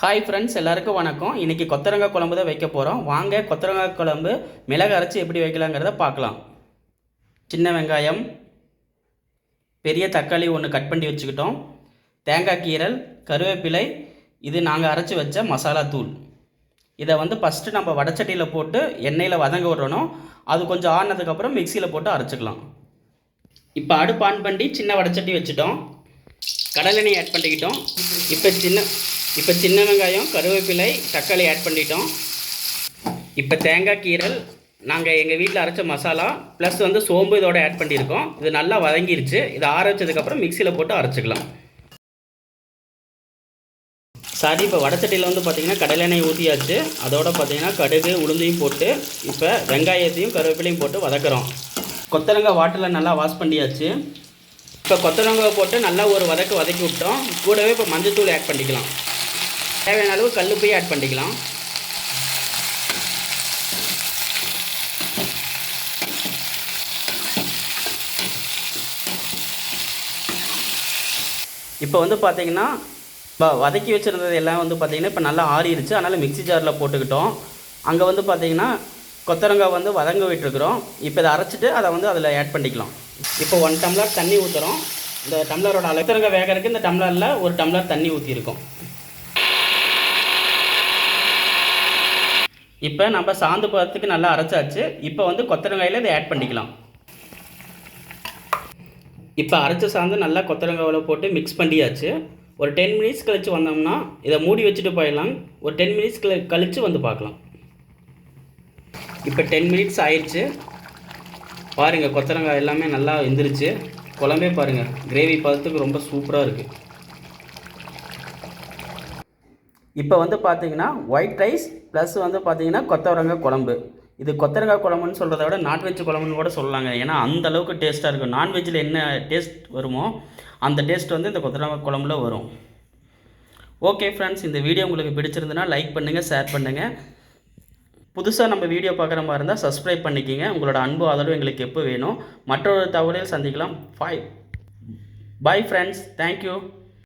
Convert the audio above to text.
Hi friends எல்லாருக்கும் வணக்கம். இன்றைக்கி கொத்தரங்காய் குழம்பு தான் வைக்க போகிறோம் வாங்க கொத்தரங்காய் குழம்பு மிளகு அரைச்சி எப்படி வைக்கலாங்கிறத பார்க்கலாம். சின்ன வெங்காயம் பெரிய தக்காளி ஒன்று கட் பண்ணி வச்சுக்கிட்டோம். தேங்காய் கீரல் கருவேப்பிலை இது நாங்கள் அரைச்சி வச்ச மசாலா தூள். இதை வந்து ஃபஸ்ட்டு நம்ம வடச்சட்டியில் போட்டு எண்ணெயில் வதங்க விடணும். அது கொஞ்சம் ஆறினதுக்கப்புறம் மிக்சியில் போட்டு அரைச்சிக்கலாம். இப்போ அடுப்பு ஆன் பண்ணி சின்ன வடச்சட்டி வச்சுட்டோம். கடலெண்ணெய் ஆட் பண்ணிக்கிட்டோம். இப்போ சின்ன இப்போ சின்ன வெங்காயம் கருவேப்பிலை தக்காளி ஆட் பண்ணிட்டோம். இப்போ தேங்காய் கீரல் நாங்கள் எங்கள் வீட்டில் அரைச்ச மசாலா ப்ளஸ் வந்து சோம்பு இதோட ஆட் பண்ணியிருக்கோம். இது நல்லா வதங்கிருச்சு. இதை ஆற வச்சதுக்கப்புறம் மிக்சியில் போட்டு அரைச்சிக்கலாம். சாரி இப்போ வடச்சட்டியில் வந்து பார்த்திங்கன்னா கடலெண்ணெய் ஊற்றியாச்சு அதோட பார்த்திங்கன்னா கடுகு உளுந்தையும் போட்டு இப்போ வெங்காயத்தையும் கருவேப்பிலையும் போட்டு வதக்குறோம். கொத்தரங்காய் வாட்டரில் நல்லா வாஷ் பண்ணியாச்சு. இப்போ கொத்தரங்காய் போட்டு நல்லா ஒரு வதக்கு வதக்கி விட்டோம். கூடவே இப்போ மஞ்சத்தூள் ஆட் பண்ணிக்கலாம். தேவையான அளவு கல் போய் ஆட் பண்ணிக்கலாம். இப்போ வந்து பார்த்தீங்கன்னா இப்போ வதக்கி வச்சுருந்தது எல்லாம் வந்து பார்த்தீங்கன்னா இப்போ நல்லா ஆறிடுச்சு அதனால் மிக்ஸி ஜாரில் போட்டுக்கிட்டோம். அங்கே வந்து பார்த்தீங்கன்னா கொத்தரங்காய் வந்து வதங்க விட்டுருக்குறோம். இப்போ இதை அரைச்சிட்டு அதை வந்து அதில் ஆட் பண்ணிக்கலாம். இப்போ ஒன் டம்ளர் தண்ணி ஊற்றுறோம் இந்த டம்ளரோட அளவு. கொத்தரங்காய் இந்த டம்ளரில் ஒரு டம்ளர் தண்ணி ஊற்றிருக்கோம் இப்போ நம்ம சாந்து பதத்துக்கு நல்லா அரைச்சாச்சு. இப்போ வந்து கொத்தரங்காயில் இதை ஆட் பண்ணிக்கலாம். இப்போ அரைச்ச சாந்து நல்லா கொத்தரங்காவில் போட்டு மிக்ஸ் பண்ணியாச்சு. ஒரு டென் மினிட்ஸ் கழித்து வந்தோம்னா இதை மூடி வச்சுட்டு போயிடலாம். ஒரு டென் மினிட்ஸ் கழித்து வந்து பார்க்கலாம். இப்போ டென் மினிட்ஸ் ஆயிடுச்சு. பாருங்கள் கொத்தரங்காய் எல்லாமே நல்லா வெந்துருச்சு. குழம்பே பாருங்கள் கிரேவி பதத்துக்கு ரொம்ப சூப்பராக இருக்குது இப்போ வந்து பார்த்தீங்கன்னா ஒயிட் ரைஸ் ப்ளஸ் வந்து பார்த்தீங்கன்னா கொத்தவரங்காய் குழம்பு. இது கொத்தரங்காய் குழம்புன்னு சொல்கிறத விட நான்வெஜ் குழம்புன்னு கூட சொல்லலாங்க. ஏன்னா அந்த அளவுக்கு டேஸ்ட்டாக இருக்கும். நான்வெஜ்ஜில் என்ன டேஸ்ட் வருமோ அந்த டேஸ்ட் வந்து இந்த கொத்தரங்காய் குழம்புல வரும். ஓகே ஃப்ரெண்ட்ஸ் இந்த வீடியோ உங்களுக்கு பிடிச்சிருந்துன்னா லைக் பண்ணுங்கள் ஷேர் பண்ணுங்கள் புதுசாக நம்ம வீடியோ பார்க்குற மாதிரி இருந்தால் சப்ஸ்கிரைப் பண்ணிக்கிங்க. உங்களோட அன்பு ஆதரவு எங்களுக்கு எப்போ வேணும்? மற்றொரு தகவலில் சந்திக்கலாம். பாய் பாய் ஃப்ரெண்ட்ஸ் தேங்க்யூ